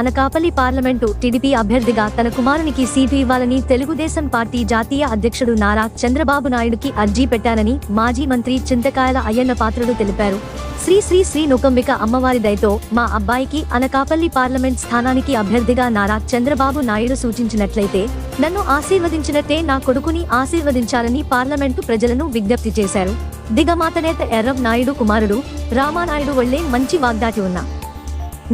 Anakapalli parliament TDP అభ్యర్థిగా తన కుమారునికి సీటు ఇవ్వాలని తెలుగుదేశం పార్టీ జాతీయ అధ్యక్షుడు నారా చంద్రబాబు నాయుడుకి అర్జీ పెట్టానని మాజీ మంత్రి చింతకాయల అయ్యన్న పాత్రుడు తెలిపారు. శ్రీ శ్రీ శ్రీ నుకంబిక అమ్మవారి దయతో మా అబ్బాయికి అనకాపల్లి పార్లమెంట్ స్థానానికి అభ్యర్థిగా నారా చంద్రబాబు నాయుడు సూచించినట్లయితే నన్ను ఆశీర్వదించినట్టే నా కొడుకుని ఆశీర్వదించాలని పార్లమెంటు ప్రజలను విజ్ఞప్తి చేశారు. దిగమాత నేత ఎర్రం నాయుడు కుమారుడు రామానాయుడు వల్లే మంచి వాగ్దాటి ఉన్నా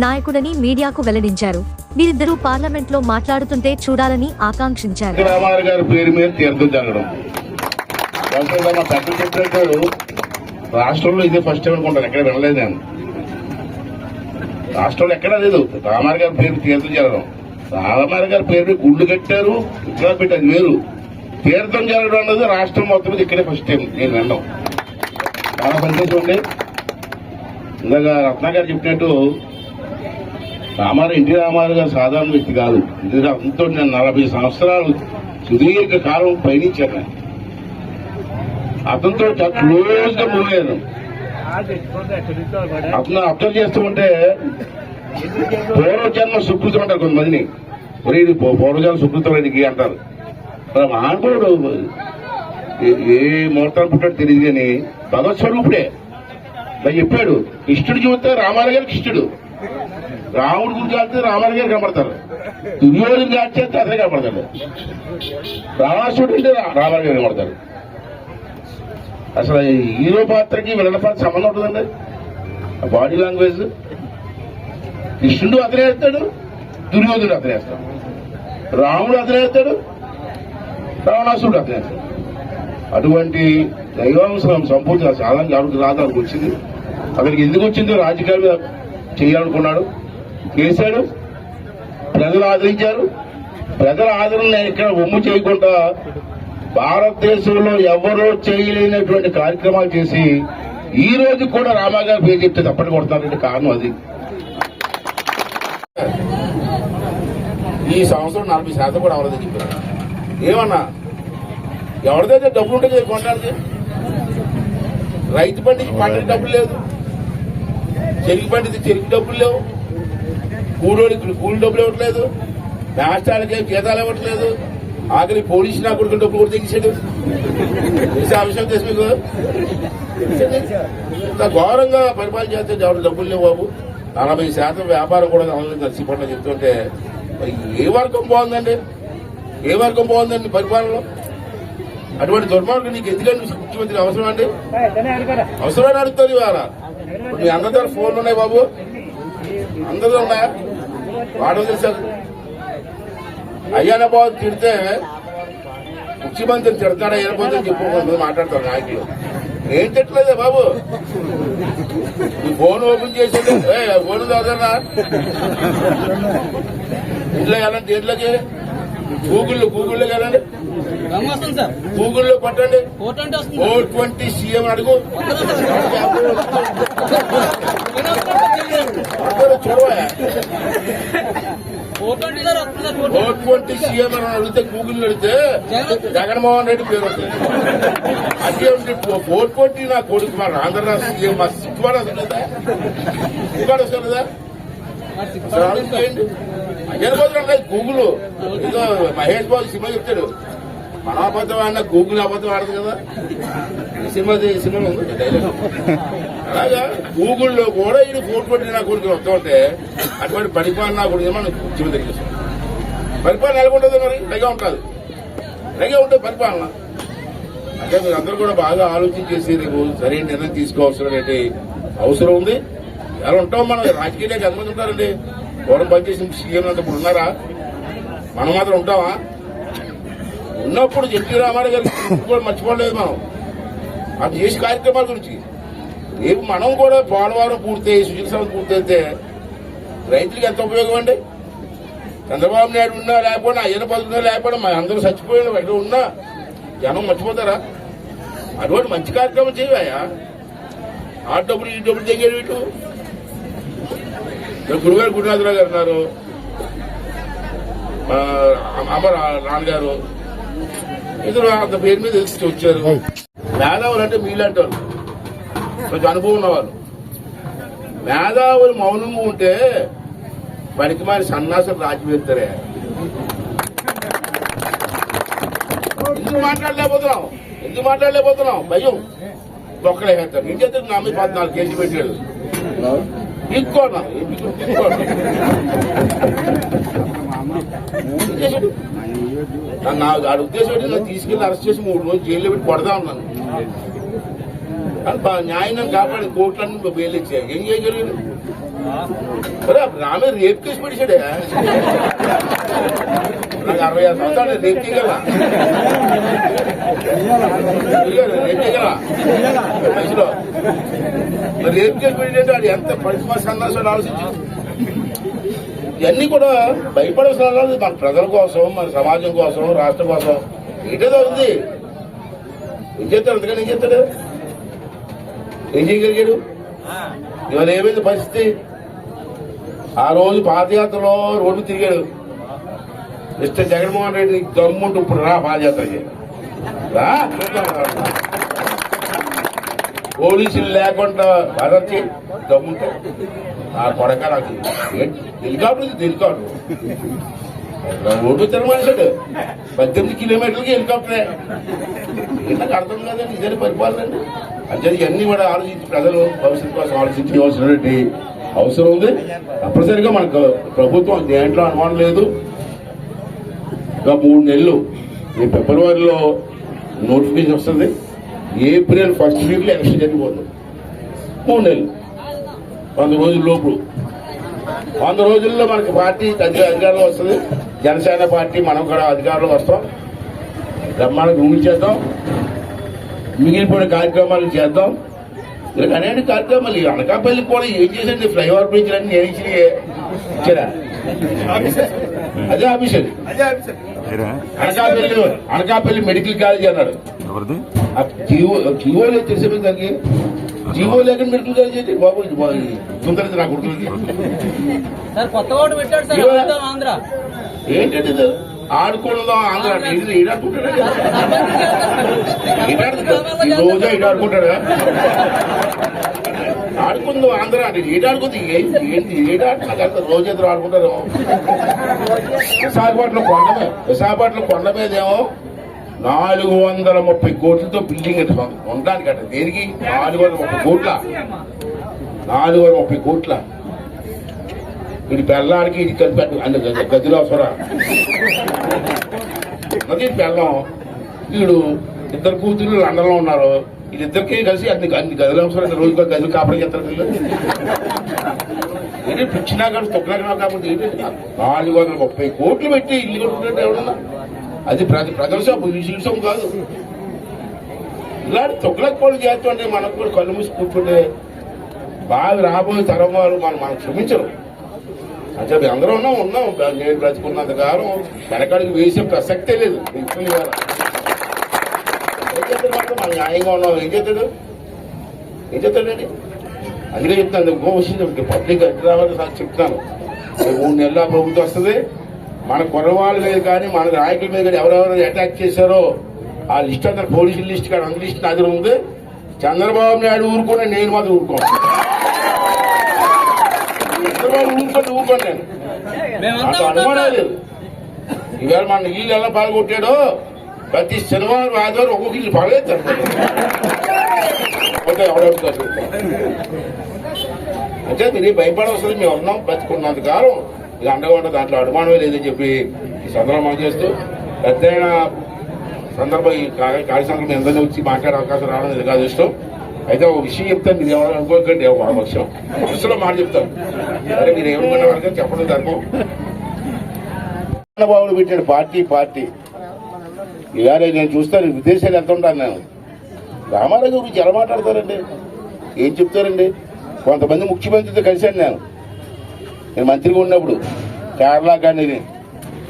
నాయకుడని మీడియాకు వెల్లడించారు. వీరిద్దరూ పార్లమెంట్లో మాట్లాడుతుంటే చూడాలని ఆకాంక్షించారు. పేరు మీద తీర్థం జరగడం. మా పెద్ద రాష్ట్రంలో ఇదే ఫస్ట్ టైం అనుకుంటాను ఎక్కడ వినలేదు నేను. రాష్ట్రంలో ఎక్కడా లేదు. రామారావు గారి పేరు తీర్థం జరగడం. రామారావు గారి పేరు గుళ్ళు కట్టారు ఇక్కడ పెట్టారు వేరు. తీర్థం జరగడం అన్నది రాష్ట్రం మొత్తం మీద ఇక్కడే ఫస్ట్ టైం నేను వినడం. చాలా సంతోషం అండి. ఇందాక రత్నాగారు చెప్పినట్టు రామారావు ఎన్టీ రామారావు గారు సాధారణ వ్యక్తి కాదు. ఎందుకంటే అంతో నేను నలభై సంవత్సరాలు సుదీర్ఘ కాలం పయనించాను అతనితో క్లోజ్గా మూవ్ అయ్యాను అతను అబ్జర్వ్ చేస్తూ ఉంటే పూర్వజన్మ సుకృతం అంటారు కొంతమందిని. ఒరే ఇది పూర్వజన్మ సుకృతం ఇది అంటారు? మరి మహానుభావుడు ఏ- ఏ ముహూర్తాలు పుట్టాడు తెలియదు కానీ భగవత్ స్వరూపుడే. చెప్పాడు కృష్ణుడు చూస్తే రామారావు గారు కృష్ణుడు. రాముడు గురించి కాస్తే రామారావు గారు కనబడతారు. దుర్యోధన చేస్తే అతనే కనబడతాడు. రావణాసుడు అంటే రా- గారు కనబడతారు. అసలు ఈ హీరో పాత్రకి విలన పాత్ర సంబంధం ఉంటుందండి. Body language. కృష్ణుడు అతనే వేస్తాడు దుర్యోధనుడు అతనే వేస్తాడు. రాముడు అతనే వేస్తాడు రావణాసుడు అతనే వేస్తాడు. అటువంటి దైవాంశం సంపూర్తి సాధారణ గారికి అక్కడికి వచ్చింది. అతనికి ఎందుకు వచ్చిందో రాజకీయాలు మీద చేయాలనుకున్నాడు. చేశాడు. ప్రజలు ఆదరించారు. ప్రజల ఆదరణ ఇక్కడ ఒమ్ము చేయకుండా భారతదేశంలో ఎవరో చేయలేనటువంటి కార్యక్రమాలు చేసి ఈ రోజు కూడా రామాగారి పేరు చెప్తే తప్పని కొడతారంటే కారణం అది. ఈ సంవత్సరం నలభై శాతం కూడా అవ్వలేదని చెప్పారు. ఏమన్నా? ఎవరిదైతే డబ్బులు ఉంటే కదా కొనడానికి రైతు పండికి పంటకి డబ్బులు లేదు చెరుకు పండితే చెరుకు డబ్బులు లేవు. కూలోడికి కూలి డబ్బులు ఇవ్వట్లేదు. రాష్ట్రాలకి జీతాలు ఇవ్వట్లేదు. ఆఖరి పోలీసు నా కొడుకు డబ్బులు కూడా తెగించాడు తెలిసి ఆ విషయం తెలుసు మీకు? ఇంత ఘోరంగా పరిపాలన చేస్తే ఎవరు డబ్బులు లేవు బాబు. నలభై శాతం వ్యాపారం కూడా అమలు నర్సిపట్ల చెప్తుంటే మరి ఏ వర్గం బాగుందండి? ఏ వర్గం బాగుందండి పరిపాలనలో? అటువంటి దుర్మార్గం నీకు ఎందుకంటే ముఖ్యమంత్రి అవసరం అండి? అవసరమని అడుగుతుంది ఇవాళ. మీ అందరి ఫోన్లు ఉన్నాయి బాబు. అందరూ ఉన్నాయా? వాడు తెలుసా అయ్యాన బాబు తిడితే ముఖ్యమంత్రిని తిడతాడా ఏనపోతే చెప్పు కొంతమంది మాట్లాడతారు నాయకులు. ఏం తిట్టలేదే బాబు? ఫోన్ ఓపెన్ చేసి ఫోన్ చదవనా ఇంట్లో వెళ్ళండి ఇంట్లోకి గూగుల్లో గూగుల్లో సార్. గూగుల్లో కొట్టండి. ఫోర్ ట్వంటీ సీఎం అడుగు. ఫోర్ ట్వంటీ సీఎం అని అడిగితే గూగుల్ అడిగితే జగన్మోహన్ రెడ్డి పేరు వస్తుంది. అదే ఉంది ఫోర్ ట్వంటీ నా కొడుకు మా ఆంధ్ర రాష్ట్ర సీఎం మా సిగ్గుపడ వస్తుందా సిగ్గుపడ వస్తుందా అసలు ఆలోచించేయండి గూగుల్. ఏదో మహేష్ బాబు సినిమా చెప్తాడు. మన అబద్ధం ఆడినా గూగుల్ అబద్ధం ఆడదు కదా. ఈ సినిమా సినిమా అలాగా గూగుల్లో కూడా ఇది ఫోర్ ట్వంటీ నా కొడుకు వస్తూ ఉంటే అటువంటి పరిపాలన నా కొడుకు మనం ముఖ్యమంత్రి చేస్తాం పరిపాలన ఎలాగుంటుంది మరి? ఇలాగే ఉంటుంది. ఇలాగే ఉంటుంది పరిపాలన. అంటే మీరు అందరూ కూడా బాగా ఆలోచించేసి రేపు సరైన నిర్ణయం తీసుకోవాల్సినటువంటి అవసరం ఉంది. ఎలా ఉంటాం మనం? రాజకీయాలకు ఎంతమంది ఉంటారండి ఎవరు పనిచేసిన సీఎం అంత ఇప్పుడు ఉన్నారా? మనం మాత్రం ఉంటామా? ఉన్నప్పుడు ఎన్టీ రామారావు గారు కూడా మర్చిపోలేదు మనం. అది చేసే కార్యక్రమాల గురించి. రేపు మనం కూడా పోలవరం పూర్తయి సుజల సభ పూర్తయితే రైతులకు ఎంత ఉపయోగం అండి? చంద్రబాబు నాయుడు ఉన్నా లేకపోయినా అయ్యన పదున్నా లేకపోయినా మా అందరూ చచ్చిపోయిన ఎక్కడ ఉన్నా జనం మర్చిపోతారా? అటువంటి మంచి కార్యక్రమం చేయవా ఆ డబ్బులు ఈ డబ్బులు తెగేది వీటు గురుగారు గురునాథరావు గారు ఉన్నారు. ఆ, అమర నాన్నగారు. ఇద్దరు అంత పేరు మీద తెలిసి వచ్చారు. మేధావులు అంటే మీలాంటి వాళ్ళు కొంచెం అనుభవం ఉన్నవాళ్ళు. మేధావులు మౌనంగా ఉంటే పనికి మారి సన్నాసులు రాజు పెడతారే ఎందుకు మాట్లాడలేకపోతున్నాం ఎందుకు మాట్లాడలేకపోతున్నాం భయం. తొక్కలేస్తారు ఏం చేస్తారు నా మీద పద్నాలుగు కేజీ పెట్టాడు? ఇంకోనా? నా ఆడ ఉద్దేశం ఏంటి? నన్ను తీసుకెళ్ళి అరెస్ట్ చేసి మూడు రోజులు జైల్లో పెట్టి కొడదా ఉన్నాను. న్యాయం కాపాడి కోట్లన్నీ బెయిల్ ఇచ్చాయి ఏం చేయగలిగాడు అరే రామే రేప్ కేసు నాకు అరవై ఆరు సంవత్సరాలు రేప్ చేయగల రేప్ చేయగల వయసులో. రేప్ కేసు పెట్టినట్టు అది ఎంత పరిశ్రమ సన్నాసాలు ఆలోచించు ఇవన్నీ కూడా భయపడాల్సిన. మన ప్రజల కోసం మన సమాజం కోసం రాష్ట్రం కోసం. ఏంటేదో ఉంది ఏం చేస్తాడు? అందుకని ఏం చేస్తాడు? ఏం చేయగలిగాడు? ఇవాళ ఏమైంది పరిస్థితి? ఆ రోజు పాదయాత్రలో రోడ్డు తిరిగాడు. మిస్టర్ జగన్మోహన్ రెడ్డి దమ్ముంటూ ఇప్పుడు రా పాదయాత్రకి రా పోలీసులు లేకుండా అదొచ్చి దమ్ముంటే ఆ కొడక నాకు హెలికాప్టర్ హెలికాప్టర్ రోడ్డు తిరగమనిసాడు పద్దెనిమిది కిలోమీటర్లకి హెలికాప్టరే. ఏంటి నాకు అర్థం కాదండి ఇదే పరిపాలన అంటే ఇవన్నీ కూడా ఆలోచించి ప్రజలు భవిష్యత్తు కోసం ఆలోచించవలసినటువంటి అవసరం ఉంది. తప్పనిసరిగా మనకు ప్రభుత్వం దేంట్లో అనుమానం లేదు. ఇంకా మూడు నెలలు. ఈ ఫిబ్రవరిలో నోటిఫికేషన్ వస్తుంది. ఏప్రిల్ ఫస్ట్ వీక్లో ఎలక్షన్ జరిగిపోతుంది. మూడు నెలలు. వంద రోజుల లోపు. వంద రోజుల్లో మనకి పార్టీ అధిక- అధికారంలో వస్తుంది. జనసేన పార్టీ మనం కూడా అధికారంలో వస్తాం. బ్రహ్మాండంగా రూల్ చేద్దాం. మిగిలిపోయిన కార్యక్రమాలు చేద్దాం. ఇలా అనేక కార్యక్రమాలు ఈ అనకాపల్లి కూడా ఏం చేసండి ఫ్లైఓవర్ బ్రిడ్జ్ అన్ని నేను ఇచ్చి ఇచ్చారా అదే officer Anakapalli Anakapalli medical college అన్నాడు. జీవో జీవో లేదు తెలిసే దానికి? జీవో లేక మెడికల్ కాలేజ్ ఏంటి? బాబు తొందరది నా కొడుకులకి. సార్ కొత్త ఓటు పెట్టాడు సార్ ఇవాళ- అబద్ధం ఆంధ్ర. ఏంటంటే ఆడుకుందాం ఆంధ్ర. ఈడాడుకుంటాడా ఈడాడుకుంటా ఈ రోజు ఈడాడుకుంటాడా ఆడుకుందాం ఆంధ్ర. అంటే ఈడాడుకుంది ఏంటి అంత రోజు ఎదురు ఆడుకుంటారు విశాఖపట్నం కొండ మీద విశాఖపట్నం కొండ మీద ఏమో నాలుగు వందల ముప్పై కోట్లతో బిల్డింగ్ ఉండడానికి అట దేనికి? నాలుగు వందల ముప్పై కోట్ల. నాలుగు వందల ముప్పై కోట్ల. వీడి బెల్లానికి ఇది కలిపి అటు గదిలో అవసరం అది బెల్లం వీడు ఇద్దరు కూతురు లండన్లో ఉన్నారు. వీళ్ళిద్దరికీ కలిసి అన్ని అన్ని గదులు అవసరం రోజుగా గదులు కాపడికి ఇద్దరు వీళ్ళు ఏంటి పిచ్చినా కానీ తొక్కనా కాకపోతే ఏంటి? నాలుగు వందల ముప్పై కోట్లు పెట్టి ఇల్లు కట్టుకుంటే ఎవడన్నా అది ప్రజ ప్రజల సొమ్ము కాదు. ఇలాంటి తొక్కలకు పనులు చేస్తుంటే మనకు కూడా కళ్ళు మూసి కూర్చుంటే బాగా రాబోయే తరం వారు మనం మనం క్షమించరు. అంటే అందరూ ఉన్నాం ఉన్నాం. నేను బ్రతుకున్నంత కాలం వెనకాడికి వేసే ప్రసక్తే లేదు. ఏం చేస్తాడు మాత్రం మనం న్యాయంగా ఉన్నాం ఏం చేస్తాడు? ఏం చేస్తాడండి అందుకే చెప్తాను ఇంకో విషయం పబ్లిక్ ఎట్లా చెప్తాను. మూడు నెలల ప్రభుత్వం వస్తుంది. మన కుర్రవాళ్ళ మీద కానీ మన నాయకుల మీద కానీ ఎవరెవరు అటాక్ చేశారో ఆ లిస్ట్ అంతా పోలీసుల లిస్ట్ కానీ అందరి లిస్ట్ నా దగ్గర ఉంది. చంద్రబాబు నాయుడు ఊరుకున్నా నేను మాత్రం ఊరుకోను. ఊరుకుంటే ఊరుకోను నేను మేమంతా నాకు ఉంటాం అనుమానం సార్. లేదు. ఈవేళ మన ఇల్లు ఎలా పాల్గొట్టాడో. ప్రతి శనివారం ఆదివారం ఒక్కొక్క ఇల్లు పాలేస్తారు అంటే మీరు భయపడవలసింది మేము ఉన్నాం బతుకున్నంత కాలం. ఇది అండగా దాంట్లో అనుమానమే లేదని చెప్పి ఈ సందర్భం చేస్తూ పెద్దయిన సందర్భం ఈ కార్య కార్యక్రమం ఎందరినీ వచ్చి మాట్లాడే అవకాశం రావడం ఇది కాదు ఇష్టం అయితే ఒక విషయం చెప్తాను మీరు ఎవరు అనుకోకండి మా పక్షం. మనసులో మాట చెప్తాను. అరే మీరు ఏమనుకున్న వరకు చెప్పడం ధర్మం చంద్రబాబు పెట్టాడు పార్టీ పార్టీ. ఇవాళ నేను చూస్తాను విదేశాలు ఎంత ఉంటాను నేను. రామారావు గురించి ఎలా మాట్లాడతారండి? ఏం చెప్తారండి? కొంతమంది ముఖ్యమంత్రితో కలిశాను నేను. నేను మంత్రిగా ఉన్నప్పుడు. కేరళ కానీ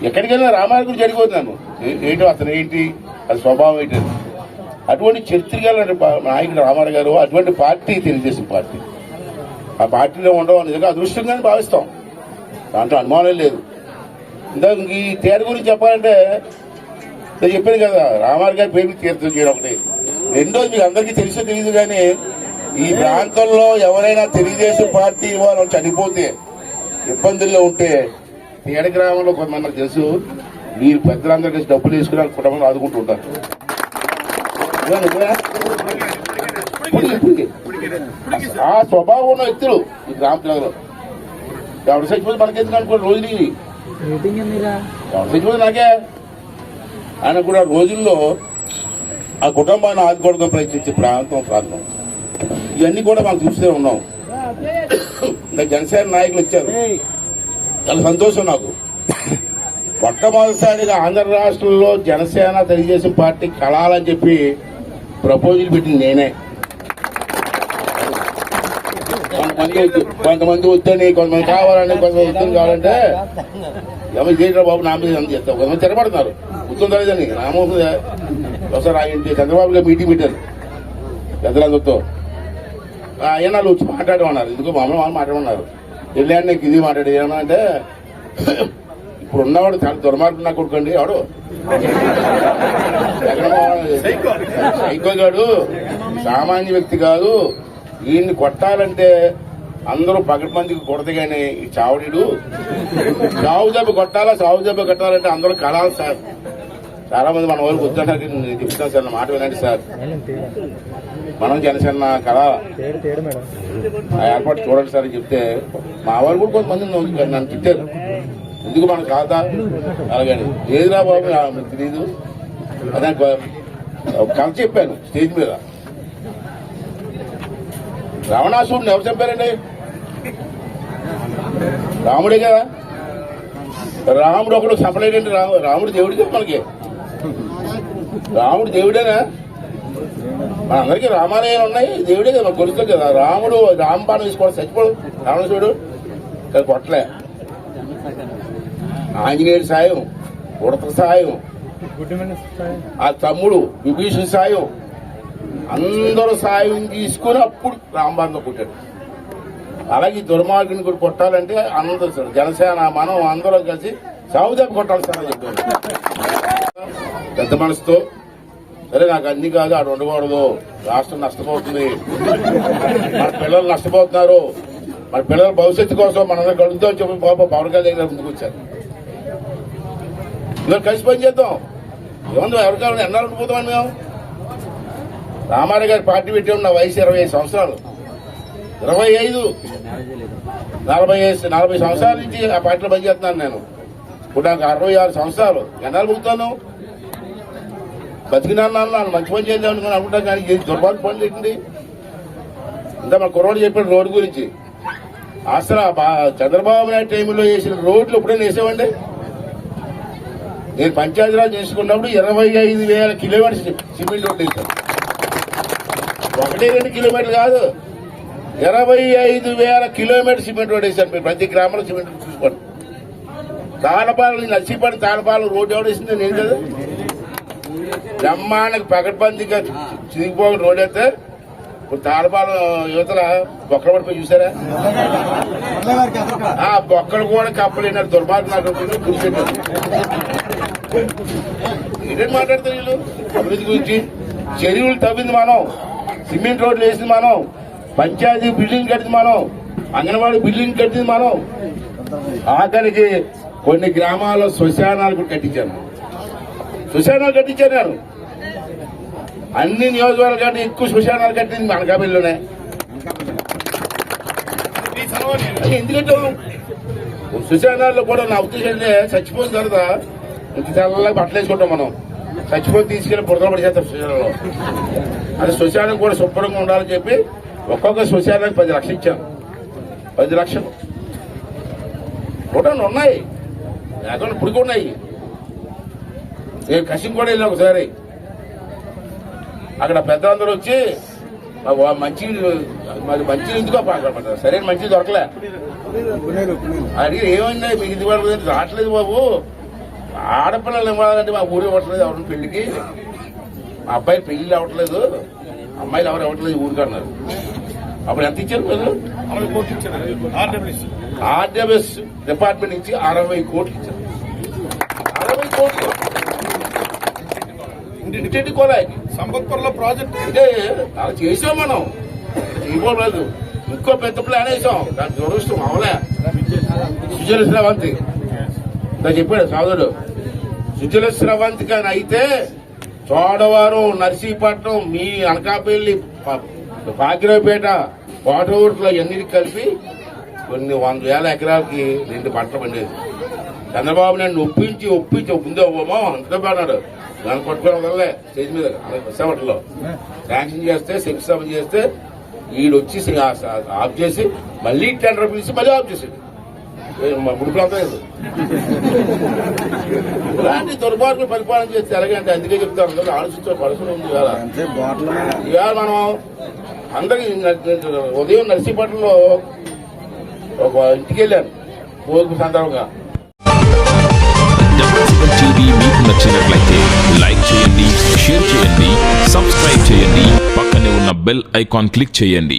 ఎక్కడికెళ్ళినా రామాయణ గురించి అడిగిపోతున్నాను ఏంటి ఏంటో అతను ఏంటి? అది స్వభావం ఏంటి? అటువంటి చరిత్ర నాయకుడు రామారావు గారు అటువంటి పార్టీ తెలుగుదేశం పార్టీ. ఆ పార్టీలో ఉండడం నిజంగా అదృష్టంగానే భావిస్తాం. దాంట్లో అనుమానం లేదు. ఇందాక ఈ తేడా గురించి చెప్పాలంటే నేను చెప్పాను కదా రామారావు గారి పేరు తీర్థం చేయడం ఒకటి. రెండోది మీకు అందరికీ తెలుసో తెలియదు కానీ ఈ ప్రాంతంలో ఎవరైనా తెలుగుదేశం పార్టీ వాళ్ళు చనిపోతే ఇబ్బందుల్లో ఉంటే తేడ గ్రామంలో కొంతమంది తెలుసు మీరు పెద్దలందరికీ డబ్బులు వేసుకుని కుటుంబం ఆదుకుంటుంటారు ఆ స్వభావం ఉన్న వ్యక్తులు ఈ గ్రామ ప్రజలు. ఎవరు చచ్చిపోతే మనకెందుకు అనుకో రోజులు ఇవి. మీటింగ్ మీరా ఎవరు చచ్చిపోతే నాకే? ఆయన కూడా రోజుల్లో ఆ కుటుంబాన్ని ఆదుకోవడం ప్రయత్నించే ప్రాంతం ప్రాంతం. ఇవన్నీ కూడా మనం చూస్తూ ఉన్నాం. ఇంకా జనసేన నాయకులు వచ్చారు. చాలా సంతోషం నాకు. మొట్టమొదటిసారిగా ఆంధ్ర రాష్ట్రంలో జనసేన తెలుగుదేశం పార్టీ కళాలని చెప్పి ప్రపోజల్ పెట్టింది నేనే. కొంతమంది కొంతమంది వద్దని కొంతమంది కావాలని కొంతమంది వద్దని కావాలంటే ఎవరు చేయరా బాబు నా మీద అంత చేస్తావు? కొంతమంది తిరగబడుతున్నారు గుర్తుందా లేదని రామోహన్ ఒకసారి ఆయన చంద్రబాబు గారు మీటింగ్ పెట్టారు. పెద్దలందరితో. వాళ్ళు వచ్చి మాట్లాడమన్నారు. ఎందుకు మామూలు వాళ్ళు మాట్లాడమన్నారు. వెళ్ళాను నీకు ఇది మాట్లాడేది ఏమన్నా అంటే ఇప్పుడు ఉన్నవాడు చాలా దుర్మార్గం నా కొడుకండి. ఎవడు? సైకో గాడు సామాన్య వ్యక్తి కాదు. ఈయన్ని కొట్టాలంటే అందరూ పగటి మందికి కొడదు కానీ ఈ చావుడీడు. చావు దెబ్బ కొట్టాలా చావు దెబ్బ కొట్టాలంటే అందరూ కలాలి సార్. చాలా మంది మన కూర్చుంటారు నేను చెప్తాను సార్ మాట వినండి సార్. మనం జనసేన కళ. ఆ ఏర్పాటు చూడండి సార్ చెప్తే మా వాళ్ళు కూడా కొంతమంది నన్ను తిట్టారు. ఎందుకు మన ఖాతా అలాగని ఏదిరా బాబు ఆ, మీకు తెలీదు. అదే కథ చెప్పాను స్టేజ్ మీద. రావణాసుడిని ఎవరు చెప్పారండి రాముడే కదా? రాముడు ఒకడు చంపలేడండి రాము రాముడు దేవుడికి మనకి. రాముడు దేవుడేనా? మనందరికీ రామాలయాలు ఉన్నాయి దేవుడే కదా మనకు కొలుస్తాం కదా. రాముడు రామబాణం తీసుకోవడం చచ్చిపోడు రావణసుడు ఇక్కడ కొట్టలే. ఆంజనేయుడి సాయం ఉడత సాయం ఆ తమ్ముడు విభీషణ సాయం అందరూ సాయం తీసుకుని అప్పుడు రాంబాబు కొట్టాడు అలాగే ఈ దుర్మార్గుని కూడా కొట్టాలంటే అందరూ సార్ జనసేన మనం అందరం కలిసి సాగు కొట్టాలి సార్ అని చెప్పారు. పెద్ద మనసుతో సరే నాకు అన్ని కాదు ఆడు ఉండకూడదు రాష్ట్రం నష్టపోతుంది మన పిల్లలు నష్టపోతున్నారు మన పిల్లల భవిష్యత్తు కోసం మనందరం కలుద్దాం చెప్పి పాప పవన్ కళ్యాణ్ గారు ముందుకు వచ్చారు. మేము కలిసి పని చేద్దాం. ఏముందో ఎవరికాలని ఎన్నాళ్ళు పోతామని మేము? రామారావు గారి పార్టీ పెట్టి ఉన్న వయసు ఇరవై ఐదు సంవత్సరాలు. ఇరవై ఐదు. నలభై ఐదు నలభై సంవత్సరాల నుంచి ఆ పార్టీలో పనిచేస్తున్నాను నేను. ఇప్పుడు నాకు అరవై ఆరు సంవత్సరాలు. ఎన్నాళ్ళు పుగుతాను బతికినాను నన్ను మంచి పని చేద్దాం అనుకుని అనుకుంటా కానీ దుర్భాగ్య దుర్మార్గ పనులు ఏంటి? ఇంకా మా కుర్రోడు చెప్పాడు రోడ్డు గురించి. అసలు బా- చంద్రబాబు నాయుడు టైంలో వేసిన రోడ్లు ఎప్పుడైనా వేసామండి నేను పంచాయతీరాజ్ చేసుకున్నప్పుడు ఇరవై ఐదు వేల కిలోమీటర్స్ సిమెంట్ రోడ్డు వేసాను ఒకటి రెండు కిలోమీటర్లు కాదు. ఇరవై ఐదు వేల కిలోమీటర్ సిమెంట్ రోడ్ వేశారు. మీరు ప్రతి గ్రామంలో సిమెంట్ చూసుకోండి. తాళపాలెం నర్సీపడి తాళపాలెం రోడ్డు ఎవరు వేసింది నేను కదా. బ్రహ్మాండకి పకడ్బందీగా చిరిగిపోక రోడ్ అయితే ఇప్పుడు తాళపాలెం యువతల బొక్కలు పడిపోయి చూసారా? ఆ బొక్కలు కూడా కప్పలేనారు దుర్మార్గం నాకు కూర్చొని ఇదేం మాట్లాడతారు వీళ్ళు? అభివృద్ధి గురించి. చెరువులు తవ్వింది మనం సిమెంట్ రోడ్లు వేసింది మనం పంచాయతీ బిల్డింగ్ కట్టింది మనం అంగన్వాడీ బిల్డింగ్ కట్టింది మనం ఆఖరికి కొన్ని గ్రామాల్లో శ్మశానాలు కూడా కట్టించాను శ్మశానాలు కట్టించాను నేను అన్ని నియోజకవర్గాల కంటే ఎక్కువ శ్మశానాలు కట్టింది అనకాపల్లిలోనే. ఎందుకంటే శ్మశానాల్లో కూడా నా ఉద్దేశం చచ్చిపోయిన తర్వాత ఇంత తెల్లగా బట్టలు వేసుకుంటాం మనం. చచ్చిపోయి తీసుకెళ్ళి బురదలు పడిచేస్తాం శ్మశానంలో అది శ్మశానం కూడా శుభ్రంగా ఉండాలని చెప్పి ఒక్కొక్క శ్మశానానికి పది లక్షలు ఇచ్చాను. పది లక్షలు. ఫోటోలు ఉన్నాయి. లేకుండా ఇప్పుడు కూడా ఉన్నాయి. నేను కసిం కూడా వెళ్ళాను ఒకసారి. అక్కడ పెద్దలందరూ వచ్చి మంచి మాది మంచి ఎందుకో అక్కడ సరైన మంచి దొరకలే. అడిగి ఏమైంది? మీకు ఇది వరకు రావట్లేదు బాబు. ఆడపిల్లలు ఇవ్వాలంటే మా ఊరు ఇవ్వట్లేదు ఎవరిని పెళ్ళికి. మా అబ్బాయి పెళ్ళి అవ్వట్లేదు. అమ్మాయిలు ఎవరు ఇవ్వట్లేదు ఊరికి అన్నారు. అప్పుడు ఎంత ఇచ్చారు మీరు? ఆర్డబ్ల్యూఎస్. డిపార్ట్మెంట్ నుంచి అరవై కోట్లు ఇచ్చారు. అరవై కోట్లు. ఇంటింటి సంపత్పూర్లో ప్రాజెక్ట్. అంటే అలా చేసాం మనం. చేయకూడదు ఇంకో పెద్ద ప్లాన్ వేసాం. దాని దురదృష్టం అవలే. సుజల స్రవంతి ఇంత చెప్పాడు సోదరుడు సుజల స్రవంతి కానీ అయితే చోడవరం నర్సీపట్నం మీ అనకాపల్లి ప- కోటూరులో అన్నిటికి కలిపి కొన్ని వంద వేల ఎకరాలకి రెండు పంటలు పండేది. చంద్రబాబు నాయుడు ఒప్పించి ఒప్పించి ముందే ఓమో అంతగా పడ్డాడు దాన్ని పట్టుకోవడం వల్లే స్టేజ్ మీద విశాఖపట్నంలో శాంక్షన్ చేస్తే శంకుస్థాపన చేస్తే వీడు వచ్చి ఆఫ్ చేసి మళ్ళీ టెండర్ పిలిచి మళ్ళీ ఆఫ్ చేసాడు. ముడుపులు అంతా లేదు ఇలాంటి దుర్మార్గులు పరిపాలన చేస్తే ఎలాగంటే అందుకే అందరూ ఆలోచించే పరిస్థితి ఉంది ఇవాళ ఇవాళ మనం అందరికి ఉదయం నర్సీపట్నంలో ఒక ఇంటికి వెళ్ళాను భోగి సందర్భంగా. టీవీ మీకు నచ్చినట్లయితే లైక్ చేయండి షేర్ చేయండి సబ్స్క్రైబ్ చేయండి పక్కనే ఉన్న బెల్ ఐకాన్ క్లిక్ చేయండి.